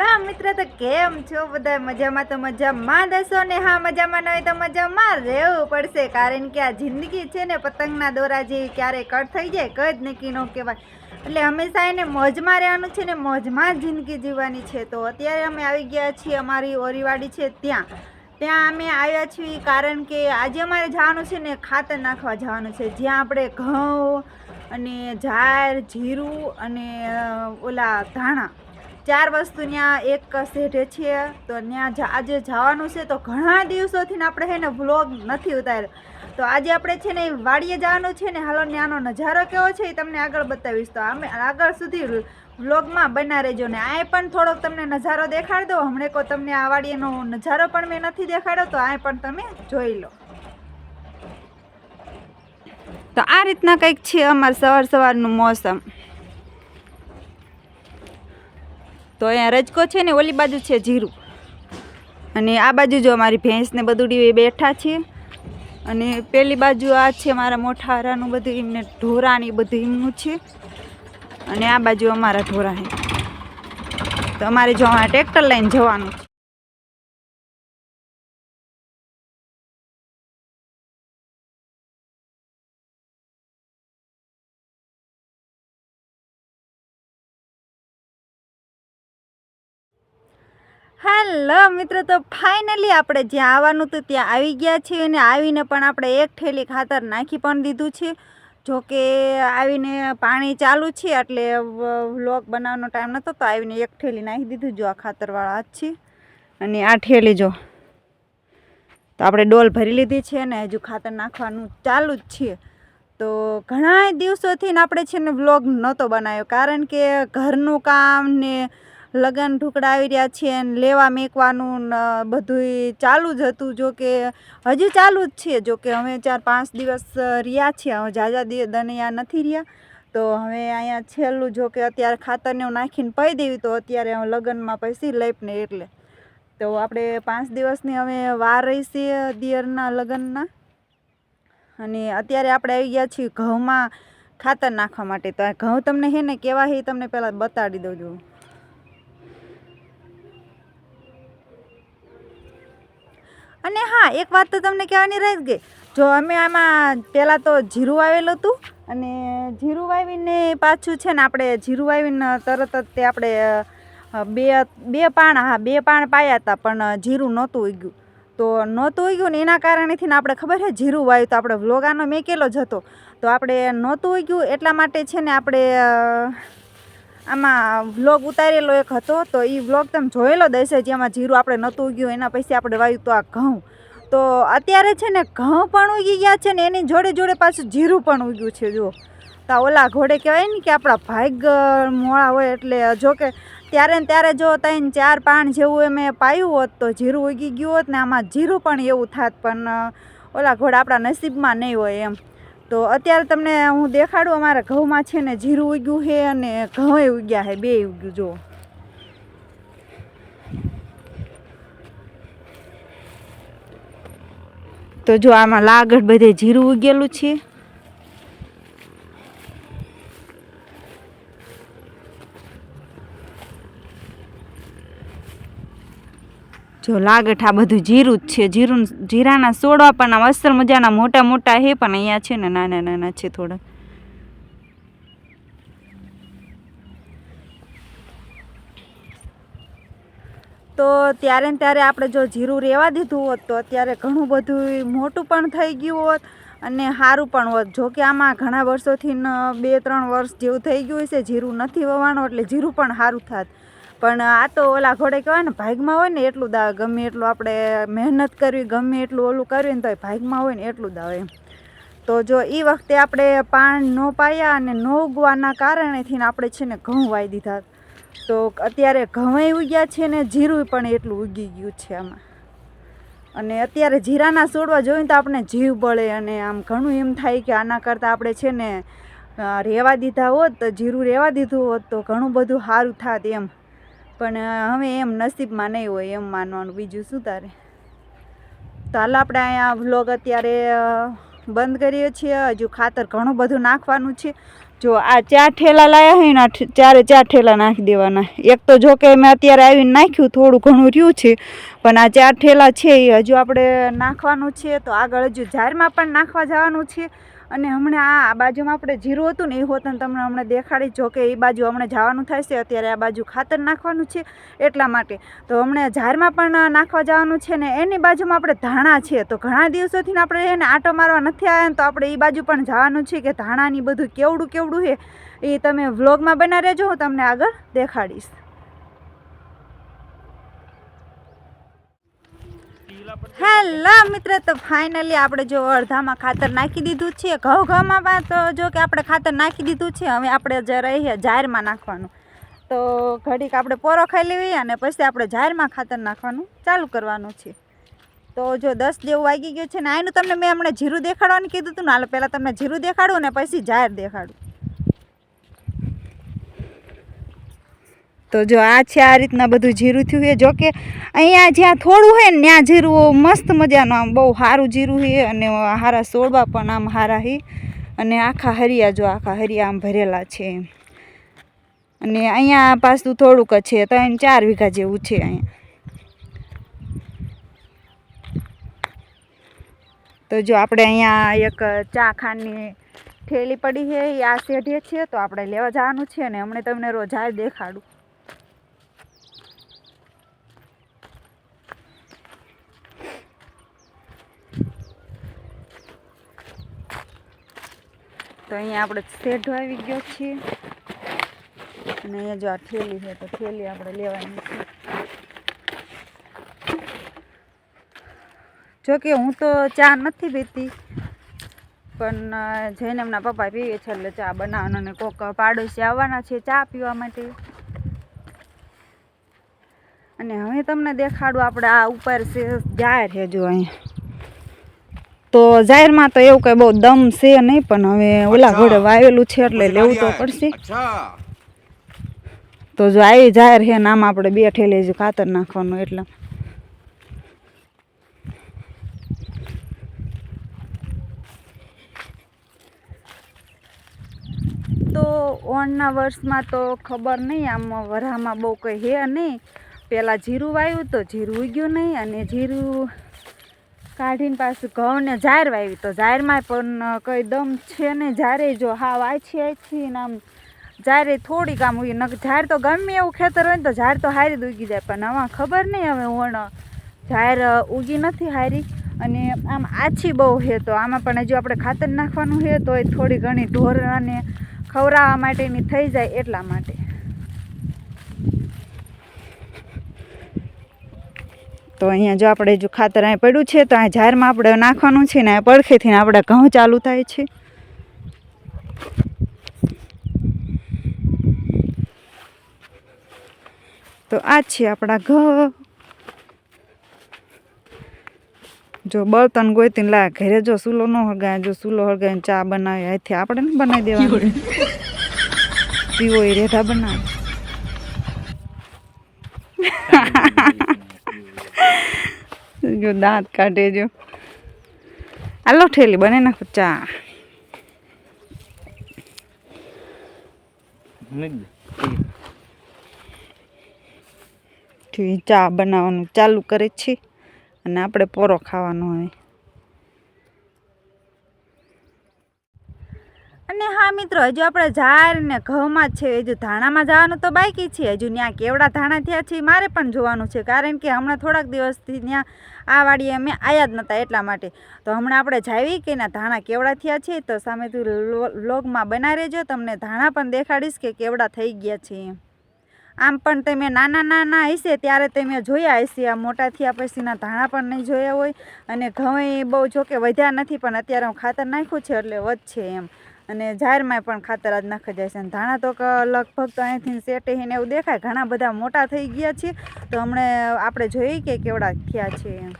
Hello મિત્ર, તો કેમ છો બધા? મજામાં તો મજામાં દસો ને? હા, મજામાં ન હોય તો મજામાં રહેવું પડશે. કારણ કે આ જિંદગી છે ને, પતંગના દોરા જેવી ક્યારે કટ થઈ જાય કદ નક્કી ન કહેવાય. એટલે હંમેશા એને મોજમાં રહેવાનું છે ને, મોજમાં જિંદગી જીવવાની છે. તો અત્યારે અમે આવી ગયા છીએ, અમારી ઓરીવાડી છે ત્યાં. ત્યાં અમે આવ્યા છીએ કારણ કે આજે અમારે જવાનું છે ને, ખાતર નાખવા જવાનું છે. જ્યાં આપણે ઘઉં અને ઝાર જીરું અને ઓલા ધાણા ચાર વસ્તુ ત્યાં એક શેઢે છે, તો ત્યાં આજે જવાનું છે, તો ઘણા દિવસોથી આપણે છે ને વ્લોગ નથી ઉતાર્યો. તો આજે આપણે છે ને વાડીએ જવાનું છે ને, હાલો ત્યાંનો નજારો કેવો છે એ તમને આગળ બતાવીશ. તો અમે આગળ સુધી વ્લોગમાં બના રહેજો ને આ પણ થોડોક તમને નજારો દેખાડી દો હમણે કો તમને આ વાડીએનો નજારો પણ મેં નથી દેખાડ્યો, તો આ પણ તમે જોઈ લો. તો આ રીતના કંઈક છે અમારે સવાર સવારનું મોસમ. તો અહીંયા રજકો છે ને ઓલી બાજુ છે જીરું. અને આ બાજુ જો અમારી ભેંસને બધું બેઠા છે અને પેલી બાજુ આ છે મારા મોટા હારાનું બધું, એમને ઢોરાની બધું એમનું છે. અને આ બાજુ અમારા ઢોરા તો અમારે જો અમારે ટ્રેક્ટર લઈને જવાનું છે. હેલો મિત્રો, તો ફાઇનલી આપણે જ્યાં આવવાનું હતું ત્યાં આવી ગયા છીએ અને આવીને પણ આપણે એક ઠેલી ખાતર નાખી પણ દીધું છે. જો કે આવીને પાણી ચાલુ છે એટલે વ્લોગ બનાવવાનો ટાઈમ નહોતો તો આવીને એક ઠેલી નાખી દીધું, જો આ ખાતરવાળા હાથ છે. અને આ ઠેલી જો, તો આપણે ડોલ ભરી લીધી છે ને હજુ ખાતર નાખવાનું ચાલુ જ છે. તો ઘણા દિવસોથી આપણે છે ને વ્લોગ નહોતો બનાવ્યો, કારણ કે ઘરનું કામ ને લગન ઢુકડા આવી રહ્યા છે ને લેવા મેકવાનું ને બધુંય ચાલુ જ હતું. જો કે હજુ ચાલુ જ છે. જો કે અમે ચાર પાંચ દિવસ રહ્યા છીએ. હવે દી દનિયા નથી રહ્યા. તો હવે અહીંયા છેલ્લું જો કે અત્યારે ખાતરને એવું નાખીને પઈ દેવી. તો અત્યારે હવે લગ્નમાં પૈસી લઈપને એટલે. તો આપણે પાંચ દિવસની અમે વાર રહી છીએ દિયરના લગ્નના. અને અત્યારે આપણે આવી ગયા છીએ ઘઉંમાં ખાતર નાખવા માટે. તો ઘઉં તમને છે ને કેવા હે તમને પહેલાં બતાડી દઉં છું અને હા, એક વાત તો તમને કહેવાની રહી ગઈ. જો અમે આમાં પહેલાં તો જીરું વાવેલું હતું અને જીરું વાવીને પાછું છે ને આપણે જીરું વાવીને તરત જ તે આપણે બે બે પાણ, હા, બે પાણ પાયા હતા, પણ જીરું નહોતું ઉગ્યું. તો નહોતું ઉગ્યું ને એના કારણેથી ને આપણે ખબર છે જીરું વાવ્યું તો આપણે વ્લોગ મેકેલો જ હતો. તો આપણે નહોતું ઉગ્યું એટલા માટે છે ને આપણે આમાં વ્લોગ ઉતારેલો એક હતો, તો એ વ્લોગ તમે જોયેલો દેશે જેમાં જીરું આપણે નહોતું ઉગ્યું, એના પછી આપણે વાવ્યું તો આ ઘઉં. તો અત્યારે છે ને ઘઉં પણ ઉગી ગયા છે ને એની જોડે જોડે પાછું જીરું પણ ઉગ્યું છે, જુઓ. તો ઓલા ઘોડે કહેવાય ને કે આપણા ભાગ મોળા હોય એટલે જો કે ત્યારે ને ત્યારે જો ત્રણ ચાર પાણ જેવું અમે પાયું હોત તો જીરું ઉગી ગયું હોત ને આમાં જીરું પણ એવું થાત, પણ ઓલા ઘોડા આપણા નસીબમાં નહીં હોય એમ. તો અત્યારે તમને હું દેખાડું, અમારા ઘઉંમાં છે ને જીરું ઉગ્યું છે અને ઘઉં ઉગ્યા છે, બે ઉગ્યું જો તો જો આમાં લાગડ બધે જીરું ઉગેલું છે. જો લાગઠ આ બધું જીરું જ છે. જીરું, જીરાના સોડવા પણ, આ અસર મજાના મોટા મોટા હે પણ અહીંયા છે ને નાના નાના છે થોડા. તો ત્યારે ને ત્યારે આપણે જો જીરું રહેવા દીધું હોત તો અત્યારે ઘણું બધું મોટું પણ થઈ ગયું હોત અને સારું પણ હોત. જો કે આમાં ઘણા વર્ષોથી બે, ત્રણ વર્ષ જેવું થઈ ગયું હશે. જીરું નથી વવાણું એટલે જીરું પણ સારું થાત. પણ આ તો ઓલા ઘોડે કહેવાય ને, ભાગમાં હોય ને એટલું દા, ગમે એટલું આપણે મહેનત કરવી, ગમે એટલું ઓલું કરવી ને તો ભાગમાં હોય ને એટલું દાવે એમ. તો જો એ વખતે આપણે પાણ ન પાયા અને ન ઉગવાના કારણેથી ને આપણે છે ને ઘઉં વાવી દીધા. તો અત્યારે ઘઉંય ઉગ્યા છે ને જીરું પણ એટલું ઉગી ગયું છે આમાં. અને અત્યારે જીરાના છોડવા જોઈએ તો આપણે જીવ બળે અને આમ ઘણું એમ થાય કે આના કરતાં આપણે છે ને રહેવા દીધા હોત જીરું રહેવા દીધું હોત તો ઘણું બધું સારું થાત એમ. પણ હવે એમ નસીબમાં નહીં હોય એમ માનવાનું. બીજું શું તારે? તો હાલ આપણે અહીંયા વ્લોગ અત્યારે બંધ કરીએ છીએ. હજુ ખાતર ઘણું બધું નાખવાનું છે. જો, આ ચાર ઠેલા લાયા હોય ને ચારે ચાર ઠેલા નાખી દેવાના. એક તો જો કે મેં અત્યારે આવીને નાખ્યું, થોડું ઘણું રહ્યું છે. પણ આ ચાર ઠેલા છે એ હજુ આપણે નાખવાનું છે, તો આગળ હજુ જારમાં પણ નાખવા જવાનું છે. અને હમણાં આ બાજુમાં આપણે જીરું હતું ને, એ હોત ને તમને હમણાં દેખાડી, જો કે એ બાજુ હમણાં જવાનું થાય છે, અત્યારે આ બાજુ ખાતર નાખવાનું છે, એટલા માટે. તો હમણાં ઝારમાં પણ નાખવા જવાનું છે ને, એની બાજુમાં આપણે ધાણા છે, તો ઘણા દિવસોથી આપણે એને આટો મારવા નથી આવ્યા ને, તો આપણે એ બાજુ પણ જવાનું છે કે ધાણાની બધું કેવડું કેવડું છે, એ તમે વ્લોગમાં બના રહેજો, હું તમને આગળ દેખાડીશ. હેલો મિત્ર, તો ફાઇનલી આપણે જો અડધામાં ખાતર નાખી દીધું છે. ઘઉં ઘઉંમાં તો જો કે આપણે ખાતર નાખી દીધું છે, હવે આપણે જે રહીએ જાહેરમાં નાખવાનું. તો ઘડીક આપણે પોરો ખાઈ લેવી અને પછી આપણે જાહેરમાં ખાતર નાખવાનું ચાલુ કરવાનું છે. તો જો દસ જેવું વાગી ગયું છે ને આનું તમને મેં હમણાં જીરું દેખાડવાનું કીધું હતું ને, હાલો પહેલાં તમને જીરું દેખાડું ને પછી જાહેર દેખાડું. તો જો આ છે આ રીતના બધું જીરું થયું છે. જોકે અહીંયા જ્યાં થોડું હોય ને, ત્યાં જીરું મસ્ત મજાનું, આમ બહુ સારું જીરું છે અને હારા સોળવા પણ આમ હારા છે. અને આખા હરિયા, જો આખા હરિયા આમ ભરેલા છે. અને અહીંયા પાછું થોડુંક છે, ત્રણ ચાર વીઘા જેવું છે અહીંયા. તો જો આપણે અહીંયા એક ચા ખાંડની થેલી પડી છે, એ આ શેઢે છે, તો આપણે લેવા જવાનું છે ને હમણાં તમને રોજ આ દેખાડું. તો અહીંયા આપણે શેઢો આવી ગયો છીએ. અને અહીંયા જો આ થેલી છે, તો થેલી આપણે લેવાની છે. જોકે હું તો ચા નથી પીતી, પણ જઈને એમના પપ્પા પીવે છે એટલે ચા બનાવવાનો અને કોક પાડોશી આવવાના છે ચા પીવા માટે. અને હવે તમને દેખાડું આપણે આ ઉપર છે જાહેર છે જો અહીંયા. તો જાહેરમાં તો એવું કઈ બહુ દમ છે નહીં પણ હવે ઓલા ઘોડે વાવેલું છે એટલે લેવું તો પડશે. તો જો આવી જાહેર છે નામ આપણે બે ઠેલે ખાતર નાખવાનું એટલે. તો ઓણના વર્ષમાં તો ખબર નહીં આમ વરામાં બહુ કંઈ હે નહીં. પહેલાં જીરું વાયું તો જીરું ઉગ્યું નહીં અને જીરું કાઢીને પાછું ઘઉંને ઝાર વાવી. તો જારમાં પણ કંઈ દમ છે ને જ્યારે જો હાવ આછી આછી ને આમ જારે થોડીક આમ ઉગી નક ઝાડ તો ગમે એવું ખેતર હોય ને તો ઝાડ તો હારી જ ઉગી જાય. પણ આમાં ખબર નહીં હવે ઓણ ઝાડ ઉગી નથી હારી. અને આમ આછી બહુ છે તો આમાં પણ હજુ આપણે ખાતર નાખવાનું છે તો એ થોડી ઘણી ઢોર અને ખવડાવવા માટેની થઈ જાય એટલા માટે. તો અહીંયા જો આપણે જો ખાતર અહીં પડ્યું છે તો આ ઝારમાં આપણે નાખવાનું છે ને આ પડખેથી આપણે ઘઉં ચાલુ થાય છે. તો આ છે આપણા ઘ જો બળતણ ગોતીને લા ઘરે જો સુલો ન હળગાય જો ચૂલો હળગાય ચા બનાવે અહીંથી આપણે ને બનાવી દેવાનું. પીવો એ રેઢા બનાવે. જો દાંત કાઢે જો. આલો ઠેલી બને નાખો ચા. ચા બનાવવાનું ચાલુ કરે છે. અને આપણે પોરો ખાવાનો હોય અને હા મિત્રો હજુ આપણે ઝાર ને ઘઉંમાં છે, હજુ ધાણામાં જવાનું તો બાકી છે. હજુ ત્યાં કેવડા ધાણા થયા છે, મારે પણ જોવાનું છે, કારણ કે હમણાં થોડાક દિવસથી ત્યાં આ વાડીએ અમે આવ્યા જ નહોતા એટલા માટે. તો હમણાં આપણે જાવી કે ના ધાણા કેવડા થયા છે, તો સામેથી વ્લોગમાં બના રહેજો, તમને ધાણા પણ દેખાડીશ કે કેવડા થઈ ગયા છે. આમ પણ તમે નાના નાના હશે, ત્યારે તમે જોયા હશે, આ મોટા થયા પછીના ધાણા પણ નહીં જોયા હોય. અને ઘઉં બહુ જોકે વધ્યા નથી, પણ અત્યારે હું ખાતર નાખ્યું છે, એટલે વધશે એમ. અને ઝાડમાં પણ ખાતર આજ નાખી જાય છે. અને ધાણા તો લગભગ તો અહીંથી સેટે ને એવું દેખાય. ઘણા બધા મોટા થઈ ગયા છે. તો હમણે આપણે જોઈએ કે કેવડા થયા છે. એમ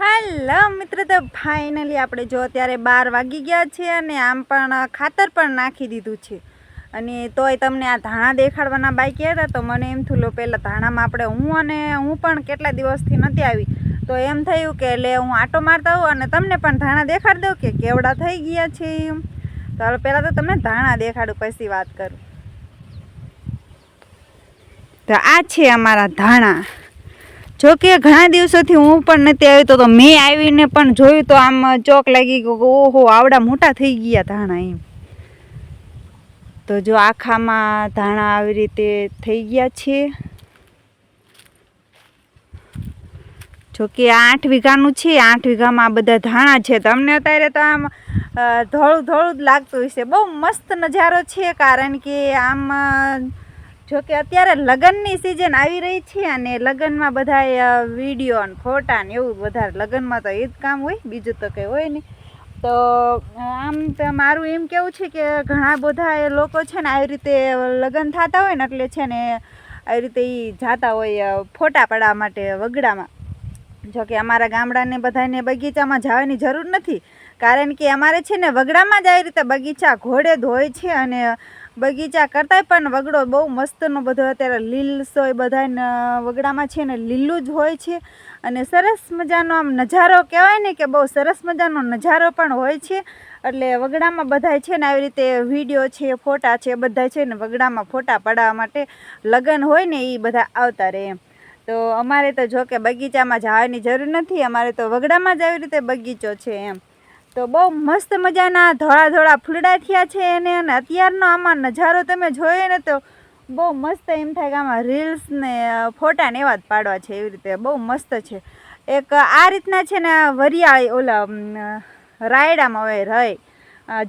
હેલો મિત્ર, તો ફાઇનલી આપણે જો અત્યારે બાર વાગી ગયા છે અને આમ પણ ખાતર પણ નાખી દીધું છે. અને તોય તમને આ ધાણા દેખાડવાના બાઈક હતા. તો મને એમ થયું, લો, પહેલાં ધાણામાં આપણે હું અને હું પણ કેટલા દિવસથી નથી આવી? તો એમ થયું કે એટલે હું આટો મારતા હોઉં અને તમને પણ ધાણા દેખાડી દઉં કે કેવડા થઈ ગયા છે એમ. તો હવે પહેલાં તો તમને ધાણા દેખાડું, પછી વાત કરું. તો આ છે અમારા ધાણા. જો કે ઘણા દિવસોથી હું પણ નથી આવી, તો મેં આવીને પણ જોયું તો આમ ચોક લાગી ગયો ઓહો, આવડા મોટા થઈ ગયા ધાણા એમ. તો જો આખામાં ધાણા આવી રીતે થઈ ગયા છે. જો કે આ આઠ વીઘાનું છે, આઠ વીઘામાં આ બધા ધાણા છે. તમને અત્યારે તો આમ ધોળું ધોળું જ લાગતું હશે. બહુ મસ્ત નજારો છે, કારણ કે આમ જોકે અત્યારે લગ્નની સિઝન આવી રહી છે અને લગ્નમાં બધા વીડિયો ને ફોટા ને એવું વધારે. લગ્નમાં તો એ જ કામ હોય, બીજું તો કંઈ હોય નહીં. તો આમ તો મારું એમ કેવું છે કે ઘણા બધા લોકો છે ને આવી રીતે લગ્ન થતા હોય ને એટલે છે ને, આવી રીતે એ જાતા હોય ફોટા પાડવા માટે વગડામાં. જો કે અમારા ગામડાને બધાને બગીચામાં જવાની જરૂર નથી. કારણ કે અમારે છે ને વગડામાં જ આવી રીતે બગીચા ઘોડે ધોય છે અને બગીચા કરતાંય પણ વગડો બહુ મસ્તનો બધો અત્યારે લીલસો એ બધાને વગડામાં છે ને લીલું જ હોય છે. અને સરસ મજાનો આમ નજારો કહેવાય ને કે બહુ સરસ મજાનો નજારો પણ હોય છે. એટલે વગડામાં બધાય છે ને આવી રીતે વીડિયો છે, ફોટા છે બધા છે ને વગડામાં ફોટા પડાવવા માટે લગ્ન હોય ને એ બધા આવતા રહે એમ. તો અમારે તો જો કે બગીચામાં જવાની જરૂર નથી, અમારે તો વગડામાં જ આવી રીતે બગીચો છે એમ. તો બહુ મસ્ત મજાના ધોળા ધોળા ફૂલડા થયા છે એને અને અત્યારનો આમાં નજારો તમે જોયો ને તો બહુ મસ્ત એમ થાય કે આમાં રીલ્સ ને ફોટા ને એવા જ પાડવા છે એવી રીતે. બહુ મસ્ત છે. એક આ રીતના છે ને વરિયાળી ઓલા રાયડામાં હોય, રય.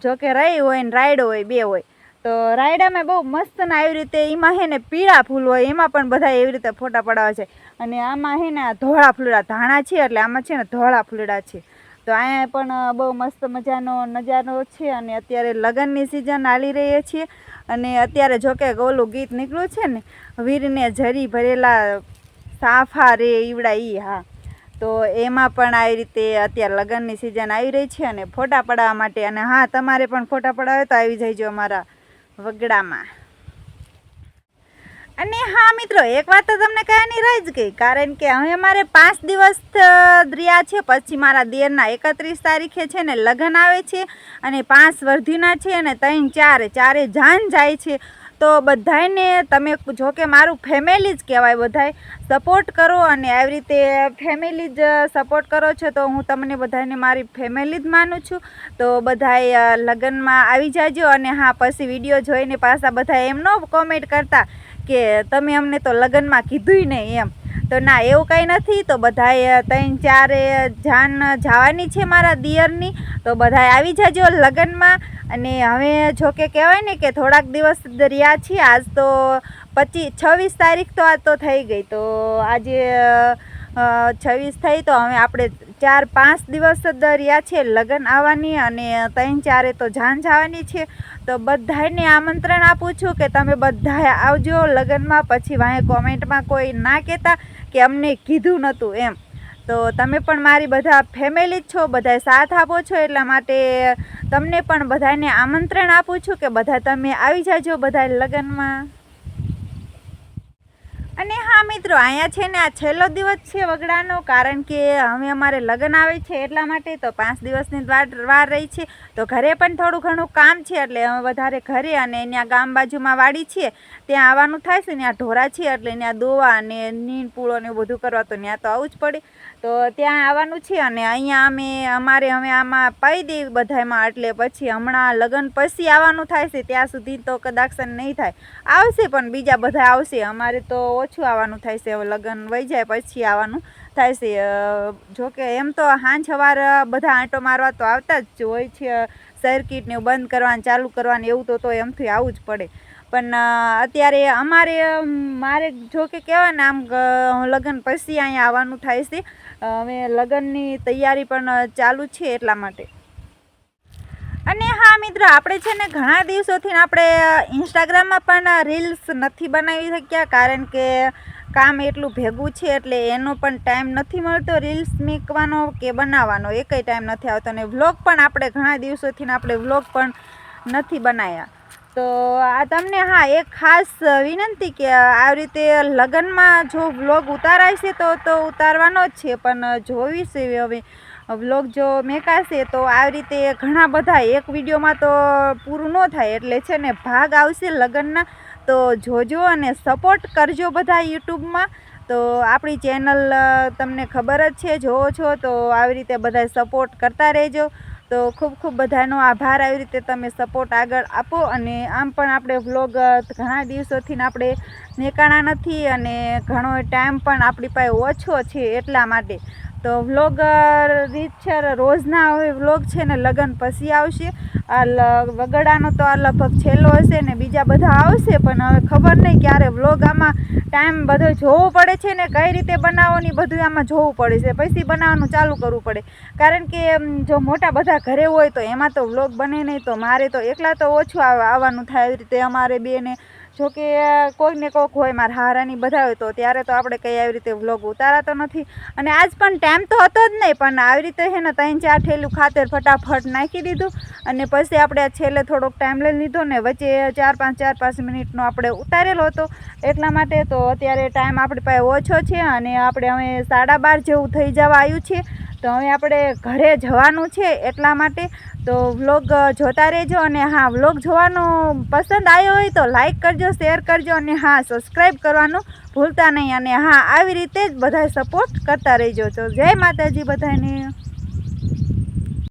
જોકે રય હોય ને રાયડો હોય, બે હોય. તો રાયડામાં બહુ મસ્ત ને આવી રીતે એમાં હે ને પીળા ફૂલ હોય, એમાં પણ બધા એવી રીતે ફોટા પડાવે છે. અને આમાં હે ને ધોળા ફૂલડા, ધાણા છે એટલે આમાં છે ને ધોળા ફૂલડા છે. તો અહીંયા પણ બહુ મસ્ત મજાનો નજારો છે અને અત્યારે લગ્નની સિઝન હાલી રહીએ છીએ અને અત્યારે જો કે ઓલું ગીત નીકળ્યું છે ને, વીરને જરી ભરેલા સાફા રે ઈવડા ઈ, હા. તો એમાં પણ આવી રીતે અત્યારે લગ્નની સિઝન આવી રહી છે અને ફોટા પડાવવા માટે અને હા, તમારે પણ ફોટા પડાવે તો આવી જઈજો અમારા વગડામાં. અને હા, મિત્રો, એક વાત તો તમને કહેવાની રહી જ ગઈ, કારણ કે હવે મારે પાંચ દિવસ રહ્યા છે, પછી મારા દેરના એકત્રીસ તારીખે છે ને લગ્ન આવે છે, અને પાંચ વર્ધીના છે અને ત્રણ ચારે ચારે જાન જાય છે. તો બધાયને તમે જો કે મારું ફેમિલી જ કહેવાય બધાય. સપોર્ટ કરો અને આવી રીતે ફેમિલી જ સપોર્ટ કરો છો તો હું તમને બધાને મારી ફેમિલી જ માનું છું. તો બધાય લગ્નમાં આવી જાજો અને હા, પછી વીડિયો જોઈને પાછા બધા એમ ન કોમેન્ટ કરતા કે તમે અમને તો લગ્નમાં કીધુંય નહીં એમ. તો ના, એવું કંઈ નથી. તો બધાએ ત્રણ ચારે જાન જવાની છે મારા દિયરની. તો બધાએ આવી જજો લગ્નમાં. અને હવે જો કે કહેવાય ને કે થોડાક દિવસ રહ્યા છીએ આજ તો પચીસ છવ્વીસ તારીખ તો આજ તો થઈ ગઈ. તો આજે છવ્વીસ થઈ તો હવે આપણે ચાર પાંચ દિવસ રહ્યા છે લગ્ન આવવાની અને ત્રણ ચારે તો જાન જવાની છે. તો બધાને આમંત્રણ આપું છું કે તમે બધાએ આવજો લગ્નમાં. પછી વાંહે કોમેન્ટમાં કોઈ ના કહેતા કે અમને કીધું નહોતું એમ. તો તમે પણ મારી બધા ફેમિલી જ છો બધા સાથ આપો છો એટલા માટે તમને પણ બધાને આમંત્રણ આપું છું કે બધા તમે આવી જાજો બધા લગ્નમાં. અને હા મિત્રો, અહીંયા છે ને આ છેલ્લો દિવસ છે વગડાનો, કારણ કે હવે અમારે લગ્ન આવે છે એટલા માટે તો પાંચ દિવસની વાર રહી છે. તો ઘરે પણ થોડું ઘણું કામ છે, એટલે અમે વધારે ઘરે અને ત્યાં ગામ બાજુમાં વાડી છે. ત્યાં આવવાનું થાય છે, ત્યાં ઢોરા છે, એટલે ત્યાં દોવા અને નીણ પૂળો ને બધું કરવા, તો ત્યાં તો આવવું જ પડે. તો ત્યાં આવવાનું છે અને અહીંયા અમે, અમારે હવે આમાં પાઈ દઈ બધામાં એટલે પછી હમણાં લગ્ન પછી આવવાનું થાય છે, ત્યાં સુધી તો કદાચ નહીં થાય. આવશે પણ બીજા બધા આવશે. અમારે તો ઓછું આવવાનું થાય છે. હવે લગ્ન વહી જાય પછી આવવાનું થાય છે. જોકે એમ તો હાંજ સવાર બધા આંટો મારવા તો આવતા જ હોય છે. સર્કિટને બંધ કરવાનું, ચાલુ કરવાનું, એવું તો તો એમથી આવવું જ પડે. પણ અત્યારે અમારે મારે જો કે કહેવાય ને આમ લગ્ન પછી અહીંયા આવવાનું થાય છે. હવે લગ્નની તૈયારી પણ ચાલુ છે એટલા માટે. અને હા, મિત્રો, આપણે છે ને ઘણા દિવસોથી આપણે ઇન્સ્ટાગ્રામમાં પણ રીલ્સ નથી બનાવી શક્યા. કારણ કે કામ એટલું ભેગું છે એટલે એનો પણ ટાઈમ નથી મળતો રીલ્સ મેકવાનો કે બનાવવાનો. એકય ટાઈમ નથી આવતો. અને વ્લોગ પણ આપણે ઘણા દિવસોથી આપણે વ્લોગ પણ નથી બનાવ્યા તો આ તમને હા, એક ખાસ વિનંતી કે આવી રીતે લગ્નમાં જો વ્લોગ ઉતારાય છે તો તો ઉતારવાનો જ છે, પણ જોવી છે હવે. વ્લોગ જો મેકાશે તો આવી રીતે ઘણા બધા એક વિડીયોમાં તો પૂરું ન થાય, એટલે છે ને ભાગ આવશે લગ્નના. તો જોજો અને સપોર્ટ કરજો બધા યુટ્યુબમાં. તો આપણી ચેનલ તમને ખબર જ છે, જોવો છો તો આવી રીતે બધા સપોર્ટ કરતા રહેજો. તો ખૂબ ખૂબ બધાનો આભાર. આવી રીતે તમે સપોર્ટ આગળ આપો અને આમ પણ આપણે વ્લોગ ઘણા દિવસોથી આપણે નીકળ્યા નથી અને ઘણો ટાઈમ પણ આપણી પાસે ઓછો છે એટલા માટે. તો વ્લોગ છે રોજના હવે વ્લોગ છે ને લગ્ન પછી આવશે. આ વગડાનો તો આ લગભગ છેલ્લો હશે ને બીજા બધા આવશે, પણ હવે ખબર નહીં ક્યારે વ્લોગ આમાં ટાઈમ બધો જોવો પડે છે ને કઈ રીતે બનાવવાની બધું આમાં જોવું પડે છે. પછી બનાવવાનું ચાલુ કરવું પડે. કારણ કે જો મોટા બધા ઘરે હોય તો એમાં તો વ્લોગ બને નહીં, તો મારે તો એકલા તો ઓછું આવ- આવવાનું થાય એવી રીતે અમારે બેને કે કોઈને કોઈક હોય મારા હારાની બધા હોય, તો ત્યારે તો આપણે કંઈ આવી રીતે વ્લોગ ઉતારાતો નથી. અને આજ પણ ટાઈમ તો હતો જ નહીં, પણ આવી રીતે છે ને ત્રણ ચાર ઠેલું ખાતર ફટાફટ નાખી દીધું. અને પછી આપણે આ છેલ્લે થોડોક ટાઈમ લઈ લીધો ને, વચ્ચે ચાર પાંચ ચાર પાંચ મિનિટનો આપણે ઉતારેલો હતો. એટલા માટે તો અત્યારે ટાઈમ આપણી પાસે ઓછો છે અને આપણે હવે સાડા બાર જેવું થઈ જવા આવ્યું છે. તો હવે આપણે ઘરે જવાનું છે એટલા માટે. તો વ્લોગ જોતા રહેજો અને હા, વ્લોગ જોવાનો પસંદ આવ્યો હોય તો લાઇક કરજો, શેર કરજો અને હા, સબસ્ક્રાઈબ કરવાનું ભૂલતા નહીં. અને હા, આવી રીતે જ બધા સપોર્ટ કરતા રહેજો. તો જય માતાજી બધાને.